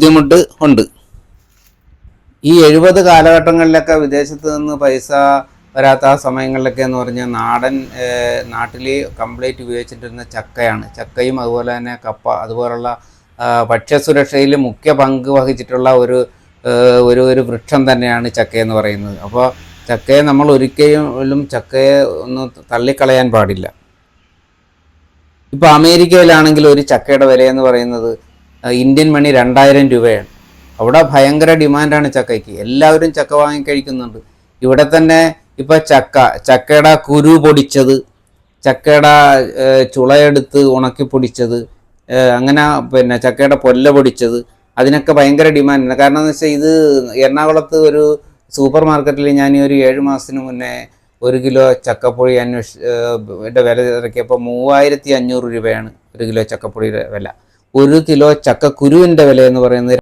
ബുദ്ധിമുട്ട് ഉണ്ട്. ഈ എഴുപത് കാലഘട്ടങ്ങളിലൊക്കെ വിദേശത്ത് നിന്ന് പൈസ വരാത്ത ആ സമയങ്ങളിലൊക്കെ എന്ന് പറഞ്ഞാൽ നാടൻ നാട്ടിൽ കംപ്ലീറ്റ് ഉപയോഗിച്ചിട്ടിരുന്ന ചക്കയാണ്. ചക്കയും അതുപോലെ തന്നെ കപ്പ അതുപോലുള്ള ഭക്ഷ്യസുരക്ഷയിൽ മുഖ്യ പങ്ക് വഹിച്ചിട്ടുള്ള ഒരു ഒരു ഒരു വൃക്ഷം തന്നെയാണ് ചക്ക എന്ന് പറയുന്നത്. അപ്പോൾ ചക്കയെ നമ്മൾ ഒരിക്കലും ചക്കയെ ഒന്ന് തള്ളിക്കളയാൻ പാടില്ല. ഇപ്പോൾ അമേരിക്കയിലാണെങ്കിൽ ഒരു ചക്കയുടെ വില എന്ന് പറയുന്നത് ഇന്ത്യൻ മണി രണ്ടായിരം രൂപയാണ്. അവിടെ ഭയങ്കര ഡിമാൻഡാണ് ചക്കയ്ക്ക്. എല്ലാവരും ചക്ക വാങ്ങി കഴിക്കുന്നുണ്ട്. ഇവിടെ തന്നെ ഇപ്പം ചക്ക ചക്കയുടെ കുരു പൊടിച്ചത് ചക്കയുടെ ചുളയെടുത്ത് ഉണക്കി പൊടിച്ചത് അങ്ങനെ പിന്നെ ചക്കയുടെ പൊല്ല പൊടിച്ചത് അതിനൊക്കെ ഭയങ്കര ഡിമാൻഡാണ്. കാരണം എന്ന് വെച്ചാൽ ഇത് എറണാകുളത്ത് ഒരു സൂപ്പർ മാർക്കറ്റിൽ ഞാൻ ഒരു ഏഴ് മാസത്തിന് മുന്നേ ഒരു കിലോ ചക്കപ്പൊടി അന്വേഷിച്ച് വില ഇറക്കിയപ്പോൾ മൂവായിരത്തി അഞ്ഞൂറ് രൂപയാണ് ഒരു കിലോ ചക്കപ്പൊടിയുടെ വില. ഒരു കിലോ ചക്കക്കുരുവിന്റെ വില എന്ന് പറയുന്നത്